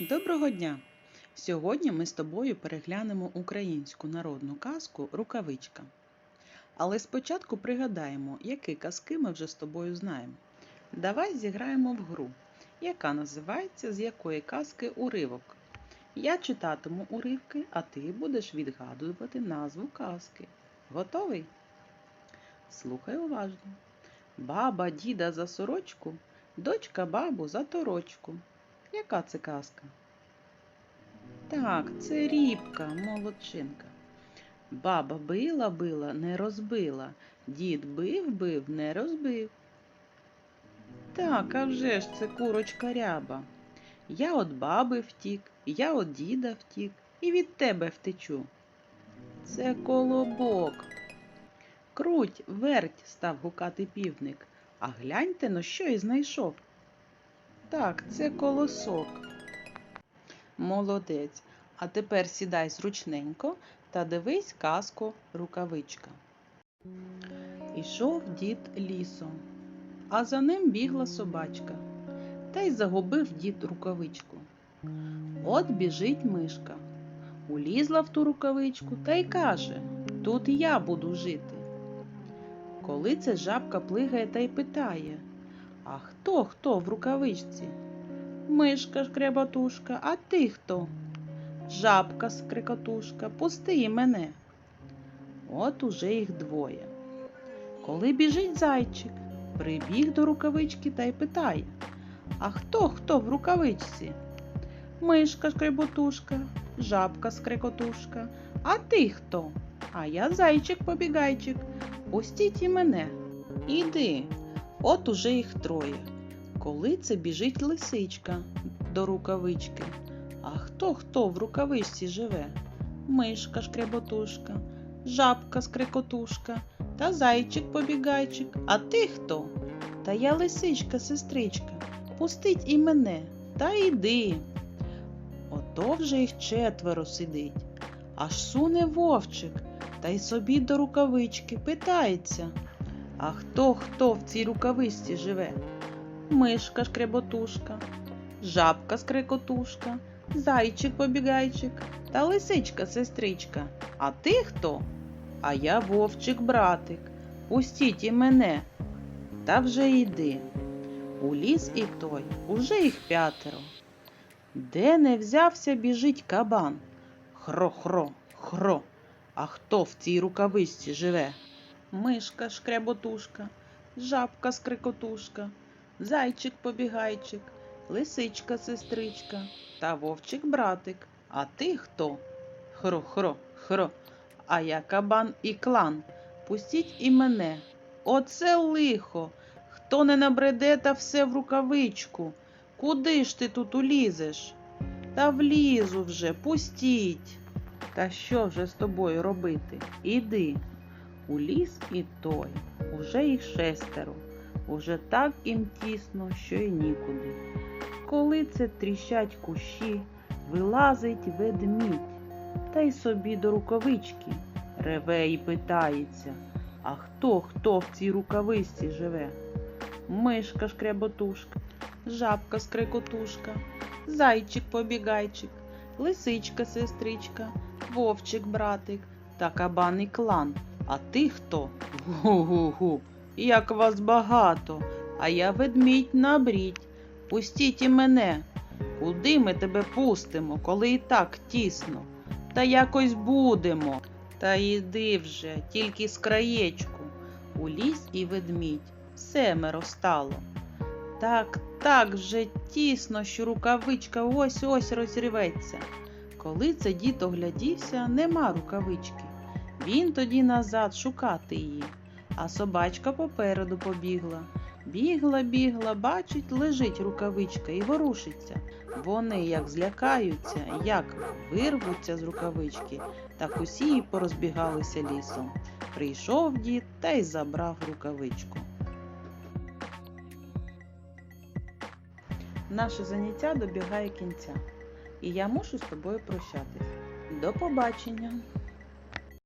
Доброго дня! Сьогодні ми з тобою переглянемо українську народну казку Рукавичка. Але спочатку пригадаємо, які казки ми вже з тобою знаємо. Давай зіграємо в гру, яка називається З якої казки уривок. Я читатиму уривки, а ти будеш відгадувати назву казки. Готовий? Слухай уважно. Баба діда за сорочку, дочка бабу за торочку. Яка це казка? Так, це рібка, молодчинка. Баба била, била, не розбила. Дід бив, бив, не розбив. Так, а вже ж це курочка ряба. Я от баби втік, я от діда втік, і від тебе втечу. Це колобок. Круть, верть, став гукати півник. А гляньте, но що і знайшов. Так, це колосок. Молодець. А тепер сідай зручненько та дивись казку рукавичка. Ішов дід лісом, а за ним бігла собачка. Та й загубив дід рукавичку. От біжить мишка. Улізла в ту рукавичку та й каже Тут я буду жити. Коли це жабка плигає та й питає А хто хто в рукавичці? Мишка шкребатушка, а ти хто? Жабка скрикотушка, пусти мене. От уже їх двоє. Коли біжить зайчик, прибіг до рукавички та й питає А хто хто в рукавичці? Мишка шкреботушка, жабка скрикотушка, а ти хто? А я зайчик побігайчик. Пустіть і мене. Іди. От уже їх троє. Коли це біжить лисичка до рукавички. А хто хто в рукавичці живе? Мишка шкреботушка, жабка скрикотушка та зайчик побігайчик. А ти хто? Та я лисичка, сестричка. Пустить і мене, та йди. Ото вже їх четверо сидить. Аж суне вовчик, та й собі до рукавички питається. А хто хто в цій рукавичці живе? Мишка шкреботушка, жабка скрикотушка, зайчик побігайчик та лисичка сестричка. А ти хто? А я вовчик братик. Пустіть і мене. Та вже йди. У ліс і той, уже їх п'ятеро. Де не взявся, біжить кабан. Хро-хро, хро. А хто в цій рукавичці живе? Мишка шкреботушка, жабка скрикотушка, зайчик побігайчик, лисичка сестричка та вовчик братик. А ти хто? Хро-хро, хро. А я кабан і клан. Пустіть і мене. Оце лихо. Хто не набреде, та все в рукавичку. Куди ж ти тут улізеш? Та влізу вже, пустіть. Та що вже з тобою робити? Іди. У ліс і той, уже їх шестеро, уже так їм тісно, що й нікуди. Коли це тріщать кущі, вилазить ведмідь, та й собі до рукавички реве і питається, а хто хто в цій рукавичці живе? Мишка шкряботушка, жабка скрикотушка, зайчик побігайчик, лисичка сестричка, вовчик братик та кабаний клан. А ти хто? Гу-гу-гу. Як вас багато, а я ведмідь набрідь. Пустіть і мене. Куди ми тебе пустимо, коли і так тісно? Та якось будемо. Та йди вже, тільки з краєчку. У ліс і ведмідь семеро стало. Так, так вже тісно, що рукавичка ось ось розірветься. Коли це дід оглядівся, нема рукавички. Він тоді назад шукати її, а собачка попереду побігла. Бігла, бігла, бачить, лежить рукавичка і ворушиться. Вони як злякаються, як вирвуться з рукавички, так усі й порозбігалися лісом. Прийшов дід та й забрав рукавичку. Наше заняття добігає кінця, і я мушу з тобою прощатись. До побачення!